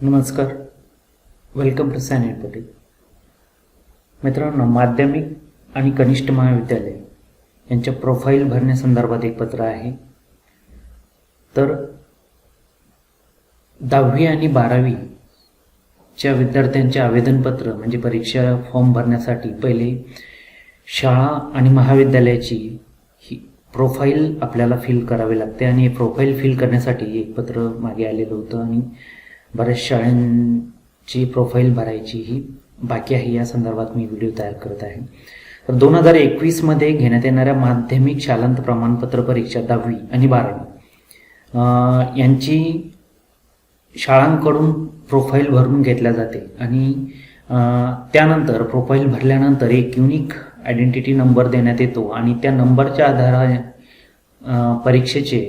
नमस्कार. Welcome to सॅनेट Patel मित्रांनो माध्यमिक आणि कनिष्ठ महाविद्यालय यांच्या प्रोफाईल भरण्यासंदर्भात एक पत्र आहे. तर दहावी आणि बारावीच्या विद्यार्थ्यांचे आवेदनपत्र म्हणजे परीक्षा फॉर्म भरण्यासाठी पहिले शाळा आणि महाविद्यालयाची ही प्रोफाईल आपल्याला फिल करावी लागते आणि हे प्रोफाईल फिल करण्यासाठी एक पत्र मागे आलेलं होतं आणि बऱ्याच शाळांची प्रोफाईल भरायची ही बाकी आहे. या संदर्भात मी व्हिडिओ तयार करत आहे. तर दोन हजार एकवीसमध्ये घेण्यात येणाऱ्या माध्यमिक शालांत प्रमाणपत्र परीक्षा दहावी आणि बारावी. यांची शाळांकडून प्रोफाईल भरून घेतल्या जाते. आणि त्यानंतर प्रोफाईल भरल्यानंतर एक युनिक आयडेंटिटी नंबर देण्यात येतो. आणि त्या नंबरच्या आधाराने परीक्षेचे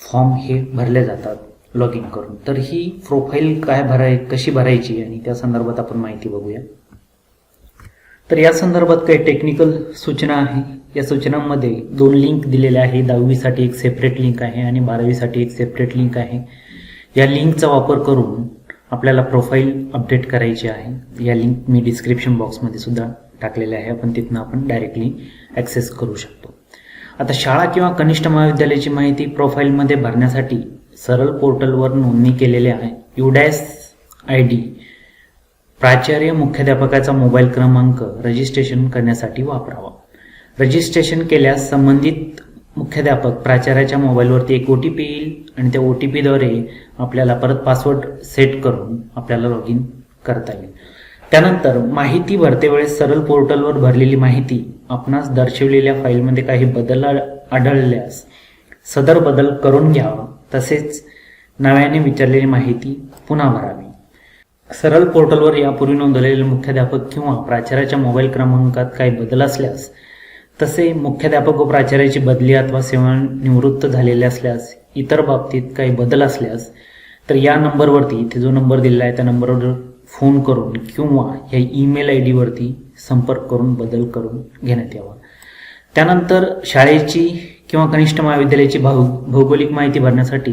फॉर्म हे भरले जातात. लॉग इन करून. तर ही प्रोफाईल काय भराय कशी भरायची आणि त्या संदर्भात आपण माहिती बघूया. तर या संदर्भात काही टेक्निकल सूचना आहे. या सूचनांमध्ये दोन लिंक दिलेल्या आहे दहावीसाठी एक सेपरेट लिंक आहे आणि बारावीसाठी एक सेपरेट लिंक आहे. या लिंकचा वापर करून आपल्याला प्रोफाईल अपडेट करायची आहे. या लिंक मी डिस्क्रिप्शन बॉक्समध्ये सुद्धा टाकलेल्या आहे. आपण तिथनं आपण डायरेक्टली ॲक्सेस करू शकतो. आता शाळा किंवा कनिष्ठ महाविद्यालयाची माहिती प्रोफाईलमध्ये भरण्यासाठी सरळ पोर्टलवर नोंदणी केलेली आहे. युडॅस आय डी प्राचार्य मुख्याध्यापकाचा मोबाईल क्रमांक रजिस्ट्रेशन करण्यासाठी वापरावा. रजिस्ट्रेशन केल्यास संबंधित मुख्याध्यापक प्राचार्याच्या मोबाईलवरती एक ओ टी पी येईल आणि त्या ओ टी पीद्वारे आपल्याला परत पासवर्ड सेट करून आपल्याला लॉग इन करता येईल. त्यानंतर माहिती भरते वेळेस सरळ पोर्टलवर भरलेली माहिती आपणास दर्शवलेल्या फाईलमध्ये काही बदल आढळल्यास सदर बदल करून घ्यावा. तसेच नव्याने विचारलेली माहिती पुन्हा भरावी. सरळ पोर्टलवर यापूर्वी नोंदवलेले मुख्याध्यापक किंवा प्राचार्याच्या मोबाईल क्रमांकात काही बदल असल्यास तसे मुख्याध्यापक व प्राचार्याची बदली अथवा सेवानिवृत्त झालेले असल्यास इतर बाबतीत काही बदल असल्यास तर या नंबरवरती इथे जो नंबर दिलेला आहे त्या नंबरवर फोन करून किंवा या ईमेल आय डीवरती संपर्क करून बदल करून घेण्यात यावा. त्यानंतर शाळेची किंवा कनिष्ठ महाविद्यालयाची भाऊ भौगोलिक माहिती भरण्यासाठी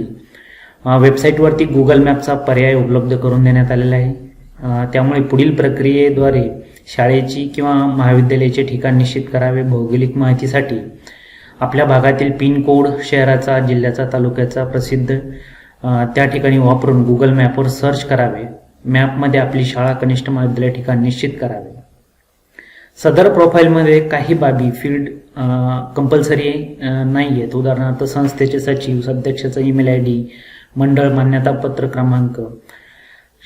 वेबसाईटवरती गुगल मॅपचा पर्याय उपलब्ध करून देण्यात आलेला आहे. त्यामुळे पुढील प्रक्रियेद्वारे शाळेची किंवा महाविद्यालयाचे ठिकाण निश्चित करावे भौगोलिक माहितीसाठी. आपल्या भागातील पिन कोड शहराचा जिल्ह्याचा तालुक्याचा प्रसिद्ध त्या ठिकाणी वापरून गुगल मॅपवर सर्च करावे. मॅपमध्ये आपली शाळा कनिष्ठ महाविद्यालय ठिकाण निश्चित करावे. सदर प्रोफाईलमध्ये काही बाबी फील्ड कंपल्सरी नाही आहेत उदाहरणार्थ संस्थेचे सचिव सध्यक्षाचा ईमेल आय डी मंडळ मान्यतापत्र क्रमांक.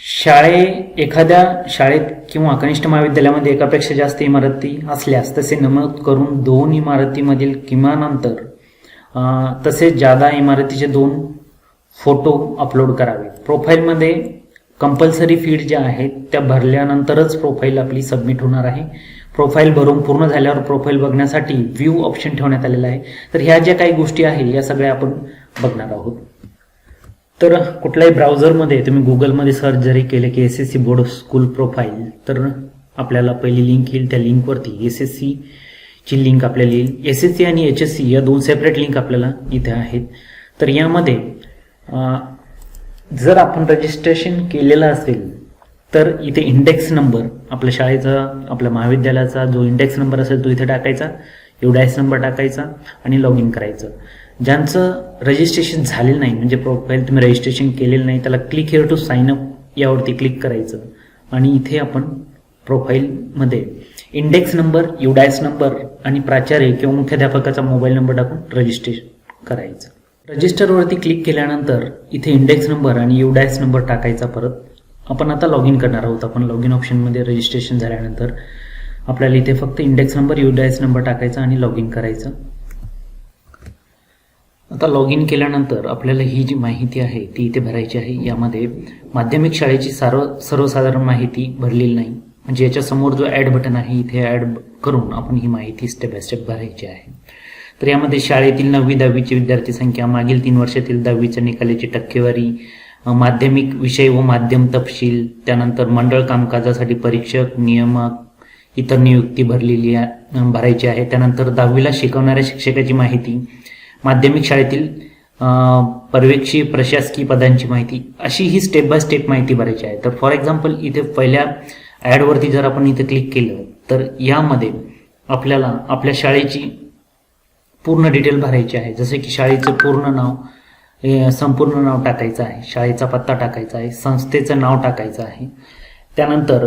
शाळे एखाद्या शाळेत किंवा कनिष्ठ महाविद्यालयामध्ये एकापेक्षा जास्त इमारती असल्यास तसे नमूद करून दोन इमारतीमधील किमान अंतर तसेच जादा इमारतीचे दोन फोटो अपलोड करावे प्रोफाईलमध्ये कंपल्सरी फीड ज्या आहेत त्या भरल्यानंतरच प्रोफाईल आपली सबमिट होणार आहे. प्रोफाईल भरून पूर्ण झाल्यावर प्रोफाईल बघण्यासाठी व्ह्यू ऑप्शन ठेवण्यात आलेला आहे. तर ह्या ज्या काही गोष्टी आहे या सगळ्या आपण बघणार आहोत. तर कुठल्याही ब्राउझरमध्ये तुम्ही गुगलमध्ये सर्च जरी केले की S S C board school profile तर आपल्याला पहिली लिंक येईल. त्या लिंकवरती एस एस सी ची लिंक आपल्याला येईल. एस एस सी आणि एच एस सी या दोन सेपरेट लिंक आपल्याला इथे आहेत. तर यामध्ये जर आपण रजिस्ट्रेशन केलेलं असेल तर इथे इंडेक्स नंबर आपल्या शाळेचा आपल्या महाविद्यालयाचा जो इंडेक्स नंबर असेल तो इथे टाकायचा एवढाच नंबर टाकायचा आणि लॉग इन करायचं. ज्यांचं रजिस्ट्रेशन झालेलं नाही म्हणजे प्रोफाईल म्हणजे तुम्ही रजिस्ट्रेशन केलेलं नाही त्याला click here to sign up यावरती क्लिक करायचं. आणि इथे आपण प्रोफाईलमध्ये इंडेक्स नंबर युडायस नंबर आणि प्राचार्य किंवा मुख्याध्यापकाचा मोबाईल नंबर टाकून रजिस्ट्रेशन करायचं. रजिस्टरवरती क्लिक केल्यानंतर इथे इंडेक्स नंबर आणि युडायस नंबर टाकायचा परत. आपण आता लॉग इन करणार आहोत. आपण लॉग इन ऑप्शनमध्ये रजिस्ट्रेशन झाल्यानंतर आपल्याला इथे फक्त इंडेक्स नंबर युडायस नंबर टाकायचा आणि लॉग इन करायचं. आता लॉग इन केल्यानंतर आपल्याला ही जी माहिती आहे ती इथे भरायची आहे. यामध्ये माध्यमिक शाळेची सर्व सर्वसाधारण माहिती भरलेली नाही. म्हणजे याच्यासमोर जो ॲड बटन आहे इथे ॲड करून आपण ही माहिती स्टेप बाय स्टेप भरायची आहे. तर यामध्ये शाळेतील नववी दहावीची विद्यार्थी संख्या मागील तीन वर्षातील दहावीच्या निकालाची टक्केवारी माध्यमिक विषय व माध्यम तपशील त्यानंतर मंडळ कामकाजासाठी परीक्षक नियमक इतर नियुक्ती भरलेली भरायची आहे. त्यानंतर दहावीला शिकवणाऱ्या शिक्षकाची माहिती माध्यमिक शाळेतील पर्यवेक्षी प्रशासकीय पदांची माहिती अशी ही स्टेप बाय स्टेप माहिती भरायची आहे. तर फॉर एक्झाम्पल इथे पहिल्या ॲडवरती जर आपण इथे क्लिक केलं तर यामध्ये आपल्याला आपल्या शाळेची पूर्ण डिटेल भरायची आहे. जसे की शाळेचं पूर्ण नाव संपूर्ण नाव टाकायचं आहे. शाळेचा पत्ता टाकायचा आहे. संस्थेचं नाव टाकायचं आहे. त्यानंतर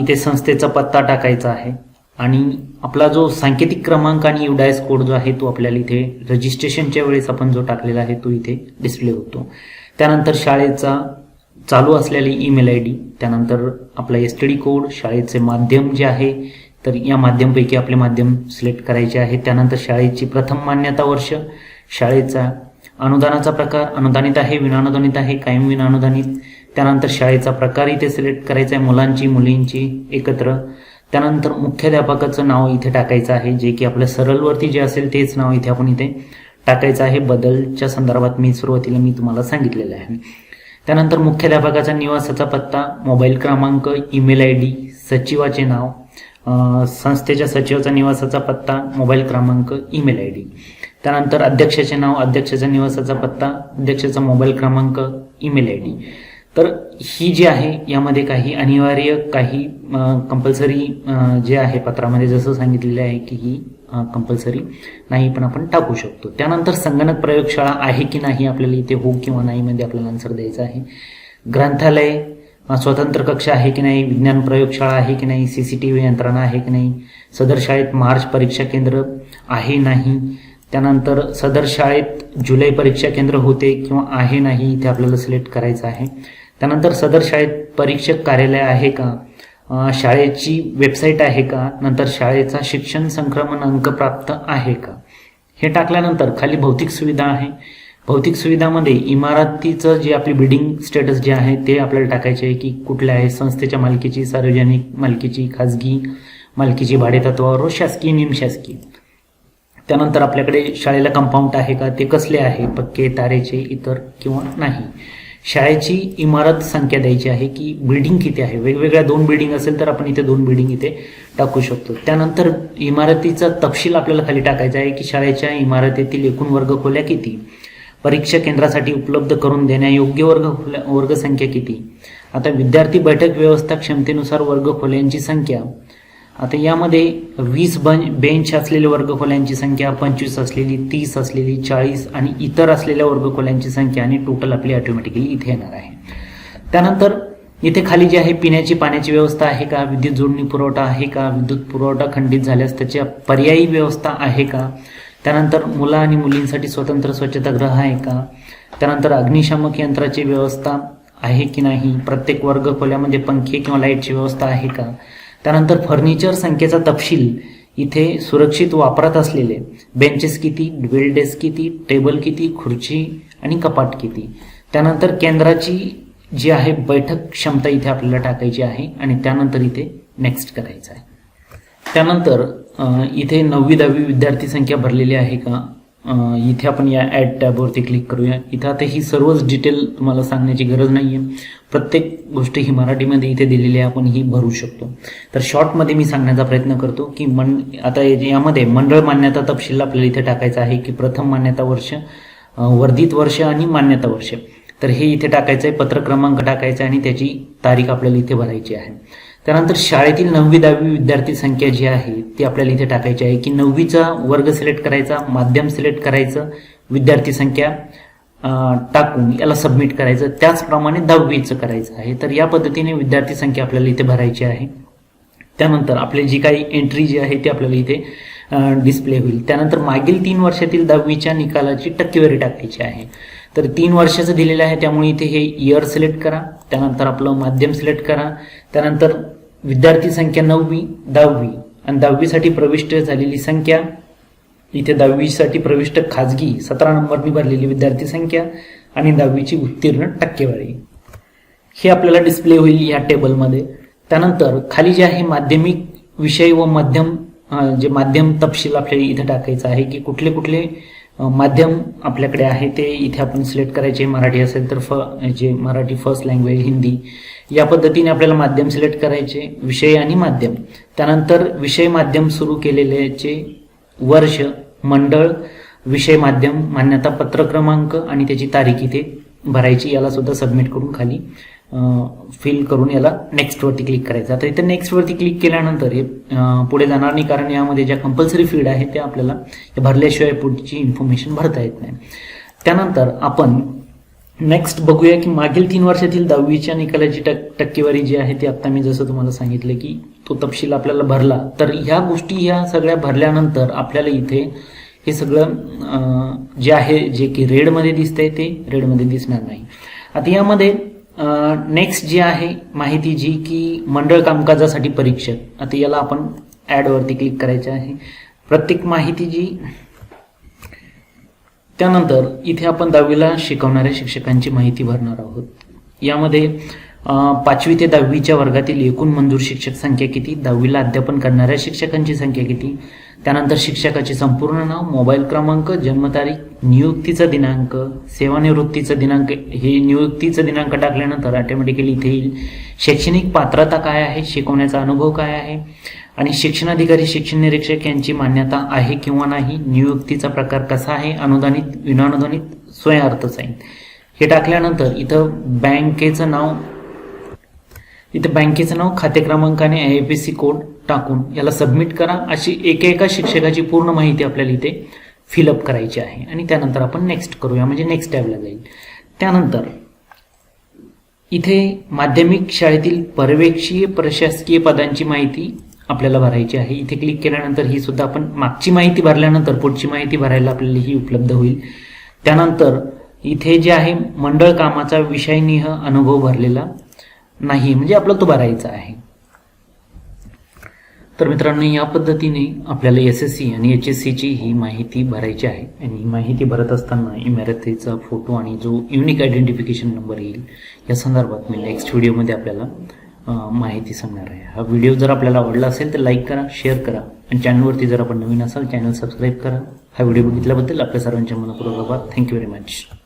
इथे संस्थेचा पत्ता टाकायचा आहे. आणि आपला जो सांकेतिक क्रमांक आणि युडायस कोड जो आहे तो आपल्याला इथे रजिस्ट्रेशनच्या वेळेस आपण जो टाकलेला आहे तो इथे डिस्प्ले होतो. त्यानंतर शाळेचा चालू असलेली ईमेल आय डी त्यानंतर आपला एस टी डी कोड शाळेचे माध्यम जे आहे तर या माध्यमपैकी आपले माध्यम सिलेक्ट करायचे आहे. त्यानंतर शाळेची प्रथम मान्यता वर्ष शाळेचा अनुदानाचा प्रकार अनुदानित आहे विनानुदानित आहे कायम विनानुदानित त्यानंतर शाळेचा प्रकार इथे सिलेक्ट करायचा आहे मुलांची मुलींची एकत्र. त्यानंतर मुख्याध्यापकाचं नाव इथे टाकायचं आहे जे की आपल्या सरळवरती जे असेल तेच नाव इथे आपण इथे टाकायचं आहे. बदलच्या संदर्भात मी सुरुवातीला मी तुम्हाला सांगितलेलं आहे. त्यानंतर मुख्याध्यापकाचा निवासाचा पत्ता मोबाईल क्रमांक ईमेल आय डी सचिवाचे नाव संस्थेच्या सचिवाचा निवासाचा पत्ता मोबाईल क्रमांक ईमेल आय डी. त्यानंतर अध्यक्षाचे नाव अध्यक्षाच्या निवासाचा पत्ता अध्यक्षाचा मोबाईल क्रमांक ईमेल आय डी. तर ही जी आहे यामध्ये काही अनिवार्य काही कंपल्सरी जे आहे पत्रामध्ये जसं सांगितलेलं आहे की ही कंपल्सरी नाही पण आपण टाकू शकतो. त्यानंतर संगणक प्रयोगशाळा आहे की नाही आपल्याला इथे हो किंवा नाही मध्ये आपल्याला आन्सर द्यायचा आहे. ग्रंथालय स्वतंत्र कक्ष आहे की नाही? विज्ञान प्रयोगशाळा आहे की नाही? सी सी टी व्ही यंत्रणा आहे की नाही? सदर शाळेत मार्च परीक्षा केंद्र आहे नाही? त्यानंतर सदर शाळेत जुलै परीक्षा केंद्र होते किंवा आहे नाही इथे आपल्याला सिलेक्ट करायचं आहे. त्यानंतर सदर शाळेत परीक्षक कार्यालय आहे का? शाळेची वेबसाईट आहे का? नंतर शाळेचा शिक्षण संक्रमण अंक प्राप्त आहे का? हे टाकल्यानंतर खाली भौतिक सुविधा आहे. भौतिक सुविधामध्ये इमारतीचं जे आपली बिल्डिंग स्टेटस जे आहे ते आपल्याला टाकायचे आहे की कुठल्या आहे संस्थेच्या मालकीची सार्वजनिक मालकीची खाजगी मालकीची भाडेतत्वावर व शासकीय निमशासकीय. त्यानंतर आपल्याकडे शाळेला कंपाऊंड आहे का ते कसले आहे पक्के तारेचे इतर किंवा नाही. शाळेची इमारत संख्या द्यायची आहे की बिल्डिंग किती आहे? वेगवेगळ्या दोन बिल्डिंग असेल तर आपण इथे दोन बिल्डिंग इथे टाकू शकतो. त्यानंतर इमारतीचा तपशील आपल्याला खाली टाकायचा आहे की शाळेच्या इमारतीतील एकूण वर्ग खोल्या किती? परीक्षा केंद्रासाठी उपलब्ध करून देण्यायोग्य वर्ग वर्गसंख्या किती? आता विद्यार्थी बैठक व्यवस्था क्षमतेनुसार वर्गखोल्यांची संख्या. आता यामध्ये वीस बं बेंच असलेल्या वर्गखोल्यांची संख्या पंचवीस असलेली तीस असलेली चाळीस आणि इतर असलेल्या वर्गखोल्यांची संख्या आणि टोटल आपली ऑटोमॅटिकली इथे येणार आहे. त्यानंतर इथे खाली जे आहे पिण्याची पाण्याची व्यवस्था आहे का? विद्युत जोडणी पुरवठा आहे का? विद्युत पुरवठा खंडित झाल्यास त्याच्या पर्यायी व्यवस्था आहे का? त्यानंतर मुलं आणि मुलींसाठी स्वतंत्र स्वच्छतागृह आहे का? त्यानंतर अग्निशामक यंत्राची व्यवस्था आहे की नाही? प्रत्येक वर्ग खोल्यामध्ये पंखे किंवा लाईटची व्यवस्था आहे का? त्यानंतर फर्निचर संख्येचा तपशील इथे सुरक्षित वापरात असलेले. बेंचेस किती? ड्वेल डेस्क किती? टेबल किती? खुर्ची आणि कपाट किती? त्यानंतर केंद्राची जी आहे बैठक क्षमता इथे आपल्याला टाकायची आहे आणि त्यानंतर इथे नेक्स्ट करायचं आहे. त्यानंतर इथे नववी दहावी विद्यार्थी संख्या भरलेली आहे का? इथे आपण या ॲड टॅबवरती क्लिक करूया. इथं आता ही सर्वच डिटेल तुम्हाला सांगण्याची गरज नाही आहे प्रत्येक गोष्ट ही मराठीमध्ये इथे दिलेली आहे आपण ही भरू शकतो. तर शॉर्टमध्ये मी सांगण्याचा प्रयत्न करतो की मन आता यामध्ये मंडळ मान्यता तपशील आपल्याला इथे टाकायचा आहे की प्रथम मान्यता वर्ष वर्धित वर्ष आणि मान्यता वर्ष. तर हे इथे टाकायचं आहे पत्र क्रमांक टाकायचा आहे आणि त्याची तारीख आपल्याला इथे भरायची आहे. त्यानंतर शाळेतील नववी दहावी विद्यार्थी संख्या जी आहे ती आपल्याला इथे टाकायची आहे की नववीचा वर्ग सिलेक्ट करायचा माध्यम सिलेक्ट करायचं विद्यार्थी संख्या टाकून याला सबमिट करायचं त्याचप्रमाणे दहावीचं करायचं आहे. तर या पद्धतीने विद्यार्थी संख्या आपल्याला इथे भरायची आहे. त्यानंतर आपली जी काही एंट्री जी आहे ती आपल्याला इथे डिस्प्ले होईल. त्यानंतर मागील तीन वर्षातील दहावीच्या निकालाची टक्केवारी टाकायची आहे. तर तीन वर्षाचं दिलेलं आहे त्यामुळे इथे हे इयर सिलेक्ट करा. त्यानंतर आपलं माध्यम सिलेक्ट करा. त्यानंतर विद्यार्थी संख्या नववी दहावी. आणि दहावीसाठी प्रविष्ट झालेली संख्या इथे दहावीसाठी प्रविष्ट खाजगी सतरा नंबरनी भरलेली विद्यार्थी संख्या आणि दहावीची उत्तीर्ण टक्केवारी. हे आपल्याला डिस्प्ले होईल या टेबलमध्ये त्यानंतर खाली जे आहे माध्यमिक विषय व मध्यम जे माध्यम तपशील आपल्याला इथे टाकायचं आहे की कुठले कुठले माध्यम आपल्याकडे आहे ते इथे आपण सिलेक्ट करायचे. मराठी असेल तर फ जे मराठी फर्स्ट लँग्वेज हिंदी या पद्धतीने आपल्याला माध्यम सिलेक्ट करायचे विषय आणि माध्यम. त्यानंतर विषय माध्यम सुरू केलेल्याचे वर्ष मंडळ विषय माध्यम मान्यता पत्र क्रमांक आणि त्याची तारीख इथे भरायची याला सुद्धा सबमिट करून खाली. फिल करून याला नेक्स्टवरती क्लिक करायचं. आता इथं नेक्स्टवरती क्लिक केल्यानंतर हे पुढे जाणार नाही कारण यामध्ये ज्या कंपल्सरी फीड आहे त्या आपल्याला भरल्याशिवाय पुढची इन्फॉर्मेशन भरता येत नाही. त्यानंतर आपण नेक्स्ट बघूया की मागील तीन वर्षातील दहावीच्या निकालाची टक टक्केवारी जी आहे ती आत्ता मी जसं तुम्हाला सांगितलं की तो तपशील आपल्याला भरला. तर ह्या गोष्टी ह्या सगळ्या भरल्यानंतर आपल्याला इथे हे सगळं जे आहे जे की रेडमध्ये दिसतंय ते रेडमध्ये दिसणार नाही. आता यामध्ये नेक्स्ट जी आहे माहिती जी की मंडळ कामकाजासाठी परीक्षक आता याला आपण ॲडवरती क्लिक करायचे आहे. प्रत्येक माहिती जी त्यानंतर इथे आपण दहावीला शिकवणाऱ्या शिक्षकांची माहिती भरणार आहोत. यामध्ये पाचवी ते दहावीच्या वर्गातील एकूण मंजूर शिक्षक संख्या किती दहावीला अध्यापन करणाऱ्या शिक्षकांची संख्या किती त्यानंतर शिक्षकाचे संपूर्ण नाव मोबाईल क्रमांक जन्मतारीख नियुक्तीचा दिनांक सेवानिवृत्तीचा दिनांक हे नियुक्तीचा दिनांक टाकल्यानंतर ऑटोमॅटिकली इथे येईल. शैक्षणिक पात्रता काय आहे? शिकवण्याचा अनुभव काय आहे? आणि शिक्षणाधिकारी शिक्षण निरीक्षक यांची मान्यता आहे किंवा नाही? नियुक्तीचा प्रकार कसा आहे? अनुदानित विनानुदानित आहे. हे टाकल्यानंतर इथं बँकेचं नाव इथं बँकेचं नाव खाते क्रमांक आणि I F S C code टाकून याला सबमिट करा. अशी एका एका शिक्षकाची पूर्ण माहिती आपल्याला इथे फिलअप करायची आहे. आणि त्यानंतर आपण नेक्स्ट करूया. म्हणजे नेक्स्ट टॅबला जाईल. त्यानंतर इथे माध्यमिक शाळेतील पर्यवेक्षीय प्रशासकीय पदांची माहिती आपल्याला भरायची आहे. इथे क्लिक केल्यानंतर ही सुद्धा आपण मागची माहिती भरल्यानंतर पुढची माहिती भरायला आपल्याला ही उपलब्ध होईल. त्यानंतर इथे जे आहे मंडळ कामाचा विषयनिह अनुभव भरलेला नाही. म्हणजे आपला तो भरायचा आहे. तर मित्रांनो या पद्धतीने आपल्याला एस एस सी आणि एच एस सीची ही माहिती भरायची आहे. आणि ही माहिती भरत असताना इमारतीचा फोटो आणि जो युनिक आयडेंटिफिकेशन नंबर येईल या संदर्भात मी नेक्स्ट व्हिडिओमध्ये आपल्याला माहिती सांगणार आहे. हा व्हिडिओ जर आपल्याला आवडला असेल तर लाईक करा शेअर करा. आणि चॅनलवरती जर आपण नवीन असाल चॅनल सबस्क्राईब करा. हा व्हिडिओ बघितल्याबद्दल आपल्या सर्वांच्या मनपूर्वक आभार. Thank you very much